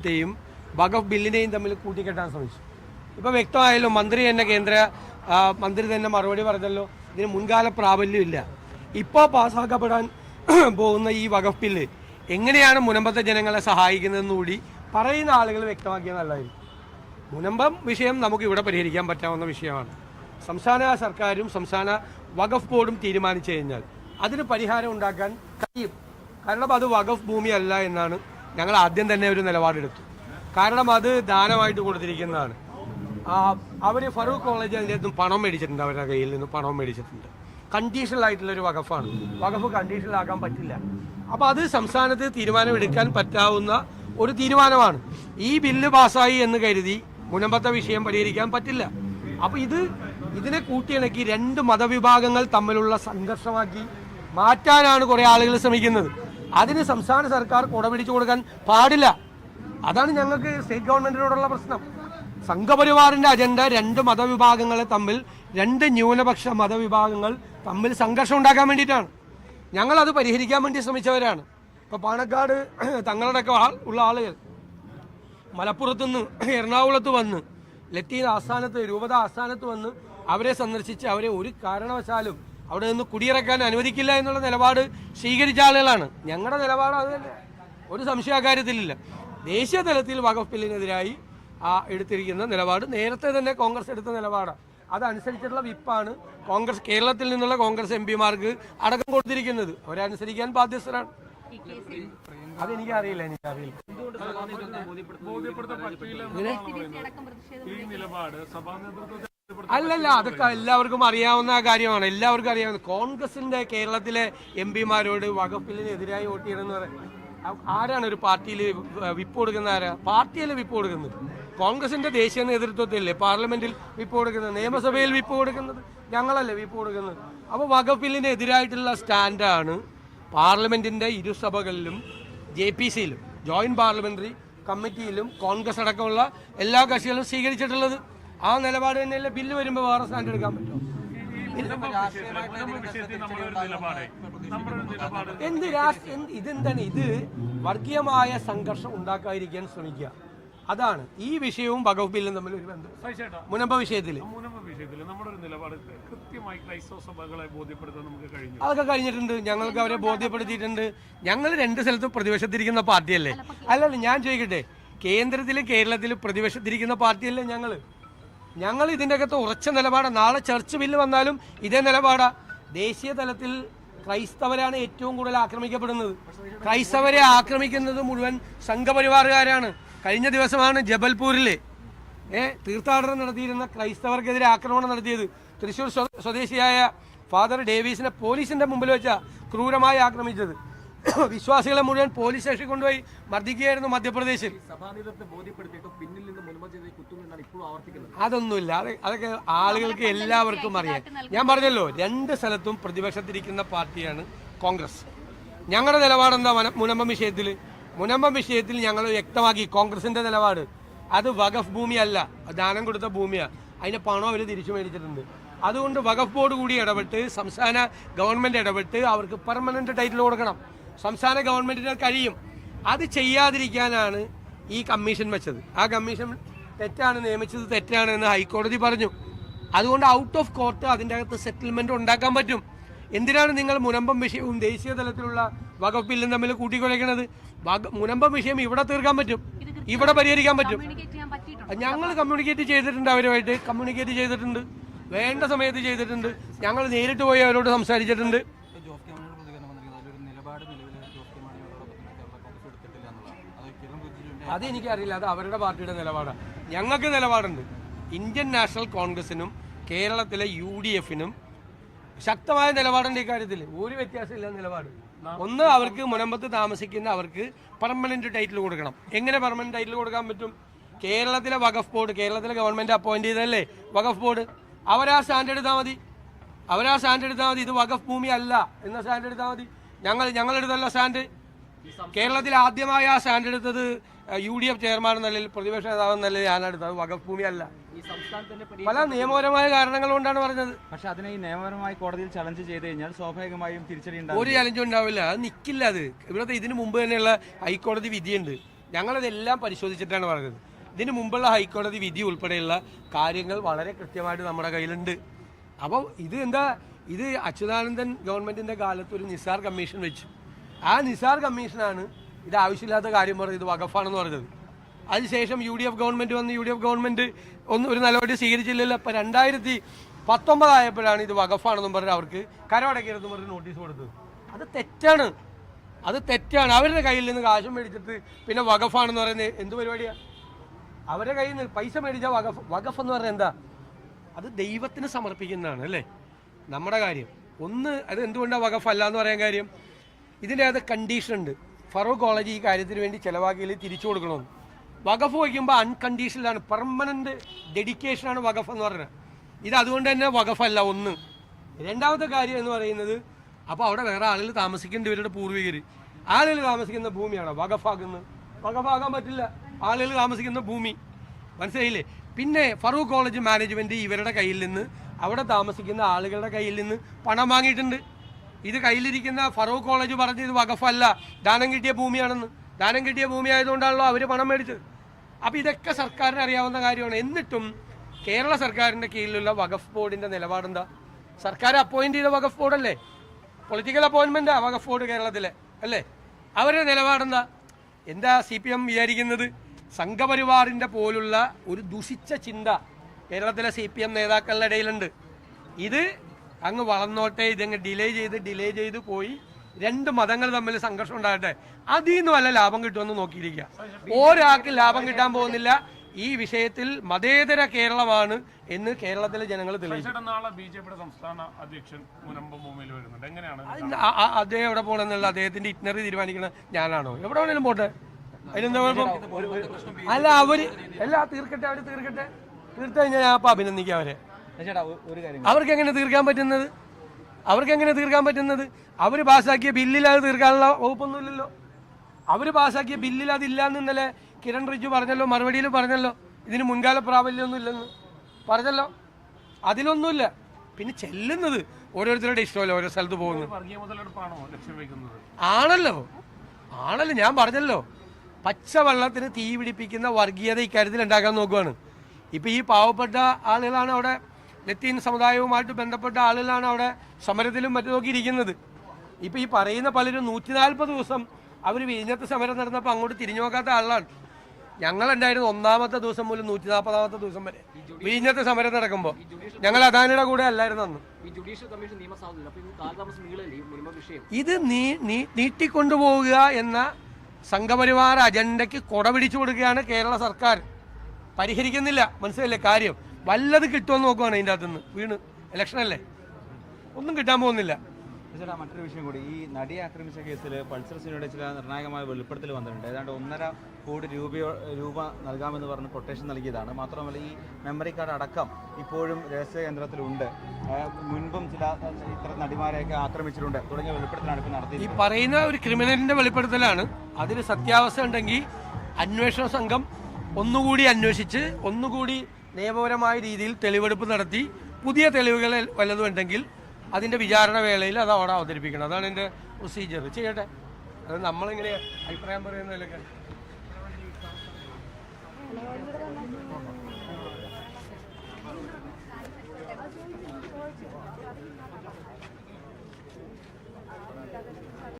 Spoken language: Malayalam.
ത്തെയും വഖഫ് ബില്ലിനെയും തമ്മിൽ കൂട്ടിക്കെട്ടാൻ ശ്രമിച്ചു. ഇപ്പോൾ വ്യക്തമായല്ലോ മന്ത്രി തന്നെ കേന്ദ്ര മന്ത്രി തന്നെ മറുപടി പറഞ്ഞല്ലോ ഇതിന് മുൻകാല പ്രാബല്യമില്ല. ഇപ്പോൾ പാസ്സാക്കപ്പെടാൻ പോകുന്ന ഈ വഖഫ് ബില്ല് എങ്ങനെയാണ് മുനമ്പത്തെ ജനങ്ങളെ സഹായിക്കുന്നതെന്ന് കൂടി പറയുന്ന ആളുകൾ വ്യക്തമാക്കിയ നല്ലതായിരിക്കും. മുനമ്പം വിഷയം നമുക്ക് ഇവിടെ പരിഹരിക്കാൻ പറ്റാവുന്ന വിഷയമാണ്. സംസ്ഥാന സർക്കാരും സംസ്ഥാന വഖഫ് ബോർഡും തീരുമാനിച്ചു കഴിഞ്ഞാൽ അതിന് പരിഹാരം ഉണ്ടാക്കാൻ കഴിയും. കാരണം അത് വഖഫ് ഭൂമിയല്ല എന്നാണ് ഞങ്ങൾ ആദ്യം തന്നെ ഒരു നിലപാടെടുത്തു. കാരണം അത് ദാനമായിട്ട് കൊടുത്തിരിക്കുന്നതാണ്. അവർ ഫറൂഖ് കോളേജിൽ നിന്നും പണം മേടിച്ചിട്ടുണ്ട് അവരുടെ കയ്യിൽ നിന്ന് പണം മേടിച്ചിട്ടുണ്ട്. കണ്ടീഷണൽ ആയിട്ടുള്ള ഒരു വകഫാണ് വകഫ് കണ്ടീഷണൽ ആക്കാൻ പറ്റില്ല. അപ്പോൾ അത് സംസ്ഥാനത്ത് തീരുമാനമെടുക്കാൻ പറ്റാവുന്ന ഒരു തീരുമാനമാണ്. ഈ ബില്ല് പാസ്സായി എന്ന് കരുതി മുനമ്പത്തെ വിഷയം പരിഹരിക്കാൻ പറ്റില്ല. അപ്പോൾ ഇത് ഇതിനെ കൂട്ടിയിണക്കി രണ്ട് മതവിഭാഗങ്ങൾ തമ്മിലുള്ള സംഘർഷമാക്കി മാറ്റാനാണ് കുറേ ആളുകൾ ശ്രമിക്കുന്നത്. അതിന് സംസ്ഥാന സർക്കാർ കുടപിടിച്ചു കൊടുക്കാൻ പാടില്ല. അതാണ് ഞങ്ങൾക്ക് സ്റ്റേറ്റ് ഗവൺമെന്റിനോടുള്ള പ്രശ്നം. സംഘപരിവാറിന്റെ അജണ്ട രണ്ട് മതവിഭാഗങ്ങളെ തമ്മിൽ രണ്ട് ന്യൂനപക്ഷ മതവിഭാഗങ്ങൾ തമ്മിൽ സംഘർഷം ഉണ്ടാക്കാൻ വേണ്ടിയിട്ടാണ്. ഞങ്ങൾ അത് പരിഹരിക്കാൻ വേണ്ടി ശ്രമിച്ചവരാണ്. ഇപ്പൊ പാണക്കാട് തങ്ങളുടെയൊക്കെ ആൾ ഉള്ള ആളുകൾ. മലപ്പുറത്തു നിന്ന് എറണാകുളത്ത് വന്ന് ലത്തീൻ ആസ്ഥാനത്ത് രൂപത ആസ്ഥാനത്ത് വന്ന് അവരെ സന്ദർശിച്ച് അവരെ ഒരു കാരണവശാലും അവിടെ നിന്ന് കുടിയിറക്കാൻ അനുവദിക്കില്ല എന്നുള്ള നിലപാട് സ്വീകരിച്ച ആളുകളാണ്. ഞങ്ങളുടെ നിലപാട് അത് തന്നെ. ഒരു സംശയ കാര്യത്തിലില്ല. ദേശീയ തലത്തിൽ വഖഫ് ബില്ലിനെതിരായി ആ എടുത്തിരിക്കുന്ന നിലപാട്. നേരത്തെ തന്നെ കോൺഗ്രസ് എടുത്ത നിലപാടാണ് അതനുസരിച്ചുള്ള വിപ്പാണ് കോൺഗ്രസ് കേരളത്തിൽ നിന്നുള്ള കോൺഗ്രസ് എം പിമാർക്ക് അടക്കം കൊടുത്തിരിക്കുന്നത്. അവരനുസരിക്കാൻ ബാധ്യസ്ഥരാണ്. അതെനിക്ക് അറിയില്ല എനിക്ക് എനിക്കറിയില്ല ഈ നിലപാട് സഭാ നേതൃത്വത്തെ അല്ലല്ല അതൊക്കെ എല്ലാവർക്കും അറിയാവുന്ന കാര്യമാണ്. എല്ലാവർക്കും അറിയാവുന്ന കോൺഗ്രസിന്റെ കേരളത്തിലെ എം പിമാരോട് വകുപ്പിലിനെതിരായി വോട്ട് ചെയ്യണമെന്ന് പറയാം ആരാണ് ഒരു പാർട്ടിയിൽ വിപ്പ് കൊടുക്കുന്ന ആരാ? പാർട്ടിയല്ലേ വിപ്പ് കൊടുക്കുന്നത്. കോൺഗ്രസിന്റെ ദേശീയ നേതൃത്വത്തിലല്ലേ പാർലമെന്റിൽ വിപ്പ് കൊടുക്കുന്നത്? നിയമസഭയിൽ വിപ്പ് കൊടുക്കുന്നത്? ഞങ്ങളല്ലേ വിപ്പ് കൊടുക്കുന്നത്? അപ്പോൾ വകുപ്പിലിനെതിരായിട്ടുള്ള സ്റ്റാൻഡാണ് പാർലമെന്റിന്റെ ഇരുസഭകളിലും ജെ പി സിയിലും ജോയിന്റ് പാർലമെന്ററി കമ്മിറ്റിയിലും കോൺഗ്രസ് അടക്കമുള്ള എല്ലാ കക്ഷികളും സ്വീകരിച്ചിട്ടുള്ളത്. ആ നിലപാട് തന്നെയല്ലേ ബില്ല് വരുമ്പോൾ വേറെ സ്റ്റാൻഡ് എടുക്കാൻ പറ്റുമോ എന്ത് രാഷ്ട്രീയ എന്ത് ഇതെന്താണ് ഇത് വർഗീയമായ സംഘർഷം ഉണ്ടാക്കാതിരിക്കാൻ ശ്രമിക്കുക. അതാണ് ഈ വിഷയവും വകുപ്പ് ബില്ലും തമ്മിൽ ഒരു ബന്ധം. മുനമ്പ വിഷയത്തിൽ അതൊക്കെ കഴിഞ്ഞിട്ടുണ്ട്. ഞങ്ങൾക്ക് അവരെ ബോധ്യപ്പെടുത്തിയിട്ടുണ്ട്. ഞങ്ങൾ രണ്ട് സ്ഥലത്തും പ്രതിപക്ഷത്തിരിക്കുന്ന പാർട്ടിയല്ലേ? അല്ലല്ല ഞാൻ ചോദിക്കട്ടെ. കേന്ദ്രത്തിലും കേരളത്തിലും പ്രതിപക്ഷത്തിരിക്കുന്ന പാർട്ടിയല്ലേ ഞങ്ങൾ ഞങ്ങൾ ഇതിന്റെ അകത്ത് ഉറച്ച നിലപാടാണ് നാളെ ചർച്ച് ബില്ല് വന്നാലും ഇതേ നിലപാടാ. ദേശീയ തലത്തിൽ ക്രൈസ്തവരാണ് ഏറ്റവും കൂടുതൽ ആക്രമിക്കപ്പെടുന്നത്. ക്രൈസ്തവരെ ആക്രമിക്കുന്നത് മുഴുവൻ സംഘപരിവാറുകാരാണ്. കഴിഞ്ഞ ദിവസമാണ് ജബൽപൂരിൽ ഏ തീർത്ഥാടനം നടത്തിയിരുന്ന ക്രൈസ്തവർക്കെതിരെ ആക്രമണം നടത്തിയത്. തൃശൂർ സ്വ- സ്വദേശിയായ ഫാദർ ഡേവീസിനെ പോലീസിന്റെ മുമ്പിൽ വെച്ച ക്രൂരമായി ആക്രമിച്ചത്. വിശ്വാസികളെ മുഴുവൻ പോലീസ് സ്റ്റേഷനിൽ കൊണ്ടുപോയി മർദ്ദിക്കുകയായിരുന്നു മധ്യപ്രദേശിൽ. സഭാനേതൃത്വത്തെ ബോധ്യപ്പെടുത്തിയിട്ട് പിന്നിൽ അതൊന്നുമില്ല. അത് അതൊക്കെ ആളുകൾക്ക് എല്ലാവർക്കും അറിയാം. ഞാൻ പറഞ്ഞല്ലോ രണ്ട് സ്ഥലത്തും പ്രതിപക്ഷത്തിരിക്കുന്ന പാർട്ടിയാണ് കോൺഗ്രസ്. ഞങ്ങളുടെ നിലപാട് എന്താ? മുനമ്പം വിഷയത്തിൽ മുനമ്പം വിഷയത്തിൽ ഞങ്ങൾ വ്യക്തമാക്കി. കോൺഗ്രസിന്റെ നിലപാട്. അത് വഖഫ് ഭൂമിയല്ല. ദാനം കൊടുത്ത ഭൂമിയാണ് അതിന്റെ പണം അവർ തിരിച്ചു മേടിച്ചിട്ടുണ്ട്. അതുകൊണ്ട് വഖഫ് ബോർഡ് കൂടി ഇടപെട്ട് സംസ്ഥാന ഗവൺമെന്റ് ഇടപെട്ട് അവർക്ക് പെർമനന്റ് ടൈറ്റിൽ കൊടുക്കണം. സംസ്ഥാന ഗവൺമെന്റിന് കഴിയും. അത് ചെയ്യാതിരിക്കാനാണ് ഈ കമ്മീഷൻ വെച്ചത്. ആ കമ്മീഷൻ തെറ്റാണ് നിയമിച്ചത് തെറ്റാണ് എന്ന് ഹൈക്കോടതി പറഞ്ഞു. അതുകൊണ്ട് ഔട്ട് ഓഫ് കോർട്ട് അതിന്റെ അകത്ത് സെറ്റിൽമെന്റ് ഉണ്ടാക്കാൻ പറ്റും. എന്തിനാണ് നിങ്ങൾ മുനമ്പം വിഷയവും ദേശീയ തലത്തിലുള്ള ബില്ലും തമ്മിൽ കൂട്ടിക്കുഴയ്ക്കണത് വക- മുനമ്പം വിഷയം ഇവിടെ തീർക്കാൻ പറ്റും. ഇവിടെ പരിഹരിക്കാൻ പറ്റും. ഞങ്ങൾ കമ്മ്യൂണിക്കേറ്റ് ചെയ്തിട്ടുണ്ട് അവരുമായിട്ട്. കമ്മ്യൂണിക്കേറ്റ് ചെയ്തിട്ടുണ്ട്. വേണ്ട സമയത്ത് ചെയ്തിട്ടുണ്ട്. ഞങ്ങൾ നേരിട്ട് പോയി അവരോട് സംസാരിച്ചിട്ടുണ്ട്. എന്നുള്ളതാണ് അത് കിരൺ അത് അവരുടെ പാർട്ടിയുടെ നിലപാടാണ് ഞങ്ങൾക്ക് നിലപാടുണ്ട്. ഇന്ത്യൻ നാഷണൽ കോൺഗ്രസിനും കേരളത്തിലെ യു ഡി എഫിനും ശക്തമായ നിലപാടുണ്ട് ഇക്കാര്യത്തിൽ ഒരു വ്യത്യാസമില്ല നിലപാട്. ഒന്ന് അവർക്ക് മുനമ്പത്ത് താമസിക്കുന്ന അവർക്ക് പെർമനന്റ് ടൈറ്റിൽ കൊടുക്കണം. എങ്ങനെ പെർമനന്റ് ടൈറ്റിൽ കൊടുക്കാൻ പറ്റും? കേരളത്തിലെ വഖഫ് ബോർഡ് കേരളത്തിലെ ഗവൺമെന്റ് അപ്പോയിന്റ് ചെയ്തല്ലേ വഖഫ് ബോർഡ്. അവരാ സ്റ്റാൻഡ് എടുത്താൽ മതി. അവരാ സ്റ്റാൻഡ് എടുത്താൽ മതി. ഇത് വഖഫ് ഭൂമി അല്ല എന്ന സ്റ്റാൻഡ് എടുത്താൽ മതി. ഞങ്ങൾ ഞങ്ങളെടുത്തല്ല സ്റ്റാൻഡ്. കേരളത്തിൽ ആദ്യമായി ആ സ്റ്റാൻഡ് എടുത്തത് യു ഡി എഫ് ചെയർമാൻ എന്ന നിലയിൽ പ്രതിപക്ഷ നേതാവ് എന്ന നിലയിൽ ഞാൻ എടുത്തത് പരി- പല നിയമപരമായ കാരണങ്ങൾ കൊണ്ടാണ് പറഞ്ഞത്. പക്ഷെ അതിനെ ഈ നിയമപരമായി കോടതിയിൽ ചലഞ്ച് ചെയ്ത് കഴിഞ്ഞാൽ സ്വാഭാവികമായും തിരിച്ചടി ഒരു ചലഞ്ചും ഉണ്ടാവില്ല അത് നിൽക്കില്ല അത്. ഇവിടുത്തെ ഇതിനു മുമ്പ് തന്നെയുള്ള ഹൈക്കോടതി വിധിയുണ്ട്. ഞങ്ങളതെല്ലാം പരിശോധിച്ചിട്ടാണ് പറഞ്ഞത്. ഇതിനു മുമ്പുള്ള ഹൈക്കോടതി വിധി ഉൾപ്പെടെയുള്ള കാര്യങ്ങൾ വളരെ കൃത്യമായിട്ട് നമ്മുടെ കയ്യിലുണ്ട്. അപ്പോൾ ഇത് എന്താ ഇത് അച്യുതാനന്ദൻ ഗവൺമെന്റിന്റെ കാലത്ത് ഒരു നിസാർ കമ്മീഷൻ വെച്ചു. ആ നിസാർ കമ്മീഷനാണ് ഇത് ആവശ്യമില്ലാത്ത കാര്യം പറഞ്ഞത് ഇത് വകഫാണെന്ന് പറഞ്ഞത്. അതിനുശേഷം യു ഡി എഫ് ഗവൺമെന്റ് വന്ന് യു ഡി എഫ് ഗവൺമെന്റ് ഒന്നും ഒരു നിലപാട് സ്വീകരിച്ചില്ലല്ലോ. അപ്പം രണ്ടായിരത്തി പത്തൊമ്പതായപ്പോഴാണ് ഇത് വകഫാണെന്നും പറഞ്ഞ് അവർക്ക് കരമടക്കരുതെന്ന് പറഞ്ഞ് നോട്ടീസ് കൊടുത്തത്. അത് തെറ്റാണ്. അത് തെറ്റാണ്. അവരുടെ കയ്യിൽ നിന്ന് കാശ് മേടിച്ചിട്ട് പിന്നെ വകഫാണെന്ന് പറയുന്നത് എന്ത് പരിപാടിയാണ് അവരുടെ കയ്യിൽ നിന്ന് പൈസ മേടിച്ച വകഫ് വകഫ് എന്ന് പറഞ്ഞാൽ എന്താ? അത് ദൈവത്തിന് സമർപ്പിക്കുന്നതാണ് അല്ലേ? നമ്മുടെ കാര്യം. ഒന്ന് അത് എന്തുകൊണ്ടാണ് വകഫ് അല്ല എന്ന് പറയാൻ കാര്യം? ഇതിന്റെ അകത്ത് കണ്ടീഷൻ ഉണ്ട്. ഫറൂഖ് കോളേജ് ഈ കാര്യത്തിന് വേണ്ടി ചിലവാക്കിയിൽ തിരിച്ചു കൊടുക്കണമെന്ന് വകഫ് വയ്ക്കുമ്പോൾ അൺകണ്ടീഷണലാണ് പെർമനന്റ് ഡെഡിക്കേഷനാണ് വകഫ് എന്ന് പറയുന്നത് ഇത് അതുകൊണ്ട് തന്നെ വകഫല്ല ഒന്ന്. രണ്ടാമത്തെ കാര്യം എന്ന് പറയുന്നത് അപ്പോൾ അവിടെ വേറെ ആളുകൾ താമസിക്കേണ്ടി ഇവരുടെ പൂർവികർ ആളുകൾ താമസിക്കുന്ന ഭൂമിയാണ് വകഫാകുന്നത് വകഫാകാൻ പറ്റില്ല. ആളുകൾ താമസിക്കുന്ന ഭൂമി. മനസ്സിലായില്ലേ? പിന്നെ ഫറൂഖ് കോളേജ് മാനേജ്മെന്റ് ഇവരുടെ കയ്യിൽ നിന്ന് അവിടെ താമസിക്കുന്ന ആളുകളുടെ കയ്യിൽ നിന്ന് പണം വാങ്ങിയിട്ടുണ്ട്. ഇത് കയ്യിലിരിക്കുന്ന ഫറൂഖ് കോളേജ് പറഞ്ഞ് ഇത് വകഫല്ല ദാനം കിട്ടിയ ഭൂമിയാണെന്ന്. ദാനം കിട്ടിയ ഭൂമി ആയതുകൊണ്ടാണല്ലോ അവർ പണം മേടിച്ചത്. അപ്പോൾ ഇതൊക്കെ സർക്കാരിന് അറിയാവുന്ന കാര്യമാണ്. എന്നിട്ടും കേരള സർക്കാരിന്റെ കീഴിലുള്ള വഖഫ് ബോർഡിന്റെ നിലപാടെന്താ? സർക്കാർ അപ്പോയിന്റ് ചെയ്ത വഖഫ് ബോർഡല്ലേ? പൊളിറ്റിക്കൽ അപ്പോയിൻമെന്റാ വഖഫ് ബോർഡ് കേരളത്തിലെ അല്ലേ? അവരുടെ നിലപാടെന്താ? എന്താ സി പി എം വിചാരിക്കുന്നത്? സംഘപരിവാറിന്റെ പോലുള്ള ഒരു ദുഷിച്ച ചിന്ത കേരളത്തിലെ സി പി എം നേതാക്കളുടെ ഇടയിലുണ്ട്. ഇത് അങ്ങ് വളർന്നോട്ടെ ഇതങ്ങ് ഡിലേ ചെയ്ത് ഡിലേ ചെയ്ത് പോയി. രണ്ട് മതങ്ങൾ തമ്മിൽ സംഘർഷം ഉണ്ടാകട്ടെ. അതിൽ നിന്ന് വല്ല ലാഭം കിട്ടുമെന്ന് നോക്കിയിരിക്കുക. ഒരാൾക്ക് ലാഭം കിട്ടാൻ പോകുന്നില്ല. ഈ വിഷയത്തിൽ മതേതര കേരളമാണ് എന്ന് കേരളത്തിലെ ജനങ്ങൾ തെളിയിച്ചു. അദ്ദേഹം എവിടെ പോകണമെന്നുള്ള അദ്ദേഹത്തിന്റെ ഇറ്റ്നറി തീരുമാനിക്കണം ഞാനാണോ? എവിടെ വേണേലും പോട്ടെ. അതിനെന്താ കുഴപ്പം? അല്ല അവർ എല്ലാ തീർക്കട്ടെ അവർ തീർക്കട്ടെ. തീർത്തു കഴിഞ്ഞാൽ ഞാൻ അപ്പൊ അഭിനന്ദിക്കാം അവരെ. അവർക്ക് എങ്ങനെ തീർക്കാൻ പറ്റുന്നത്? അവർക്ക് എങ്ങനെ തീർക്കാൻ പറ്റുന്നത്? അവർ പാസ്സാക്കിയ ബില്ലിൽ അത് തീർക്കാനുള്ള വകുപ്പൊന്നുമില്ലല്ലോ. അവർ പാസ്സാക്കിയ ബില്ലിൽ അതില്ല എന്ന് ഇന്നലെ കിരൺ റിജു പറഞ്ഞല്ലോ മറുപടിയിൽ പറഞ്ഞല്ലോ. ഇതിന് മുൻകാല പ്രാബല്യമൊന്നും ഇല്ലെന്ന്. പറഞ്ഞല്ലോ? അതിലൊന്നുമില്ല. പിന്നെ ചെല്ലുന്നത് ഓരോരുത്തരുടെ ഇഷ്ടമല്ലോ ഓരോ സ്ഥലത്ത് വെക്കുന്നത് ആണല്ലോ. ആണല്ലോ ഞാൻ പറഞ്ഞല്ലോ. പച്ചവെള്ളത്തിന് തീ പിടിപ്പിക്കുന്ന വർഗീയത ഇക്കാര്യത്തിൽ ഉണ്ടാക്കാൻ നോക്കുവാണ്. ഇപ്പൊ ഈ പാവപ്പെട്ട ആളുകളാണ് അവിടെ ലത്തീൻ സമുദായവുമായിട്ട് ബന്ധപ്പെട്ട ആളുകളാണ് അവിടെ സമരത്തിലും മറ്റും നോക്കി ഇരിക്കുന്നത്. ഇപ്പൊ ഈ പറയുന്ന പലരും നൂറ്റി നാൽപ്പത് ദിവസം അവർ വിഴിഞ്ഞത്ത് സമരം നടന്നപ്പോൾ അങ്ങോട്ട് തിരിഞ്ഞു നോക്കാത്ത ആളാണ് ഞങ്ങളുണ്ടായിരുന്നു ഒന്നാമത്തെ ദിവസം മുതൽ നൂറ്റി നാൽപ്പതാമത്തെ ദിവസം വരെ വിഴിഞ്ഞത്തെ സമരം നടക്കുമ്പോൾ ഞങ്ങൾ അദാനിയുടെ കൂടെ അല്ലായിരുന്നു അന്ന്. ഇത് നീട്ടിക്കൊണ്ടുപോവുക എന്ന സംഘപരിവാർ അജണ്ടയ്ക്ക് കൊട പിടിച്ചു കൊടുക്കുകയാണ് കേരള സർക്കാർ. പരിഹരിക്കുന്നില്ല. മനസ്സിലല്ലേ കാര്യം? വല്ലത് കിട്ടുമെന്ന് നോക്കുവാണ് അതിന്റെ അകത്തുനിന്ന്. വീണ്. ഇലക്ഷനല്ലേ ഒന്നും കിട്ടാൻ പോകുന്നില്ല. ചേട്ടാ മറ്റൊരു വിഷയം കൂടി. ഈ നടിയെ ആക്രമിച്ച കേസിൽ പൾസർ സിനിമയുടെ ചില നിർണായകമായ വെളിപ്പെടുത്തൽ വന്നിട്ടുണ്ട്. ഏതാണ്ട് ഒന്നര കോടി രൂപ രൂപ നൽകാമെന്ന് പറഞ്ഞ് കൊട്ടേഷൻ നൽകിയതാണ്. മാത്രമല്ല ഈ മെമ്മറി കാർഡ് അടക്കം ഇപ്പോഴും രഹസ്യ കേന്ദ്രത്തിലുണ്ട്. മുൻപും ചില ഇത്തരം നടിമാരെയൊക്കെ ആക്രമിച്ചിട്ടുണ്ട്. തുടങ്ങിയ വെളിപ്പെടുത്തലാണ് ഇപ്പോൾ ഈ നടത്തിയത് പറയുന്ന ഒരു ക്രിമിനലിന്റെ വെളിപ്പെടുത്തലാണ്. അതിന് സത്യാവസ്ഥ ഉണ്ടെങ്കിൽ അന്വേഷണ സംഘം ഒന്നുകൂടി അന്വേഷിച്ച് ഒന്നുകൂടി നിയമപരമായ രീതിയിൽ തെളിവെടുപ്പ് നടത്തി പുതിയ തെളിവുകൾ വല്ലതും ഉണ്ടെങ്കിൽ അതിന്റെ വിചാരണ വേളയിൽ അത് അവിടെ അവതരിപ്പിക്കണം. അതാണ് എന്റെ പ്രൊസീജിയർ ചെയ്യട്ടെ. അത് നമ്മളിങ്ങനെ അഭിപ്രായം പറയുന്നതിലൊക്കെ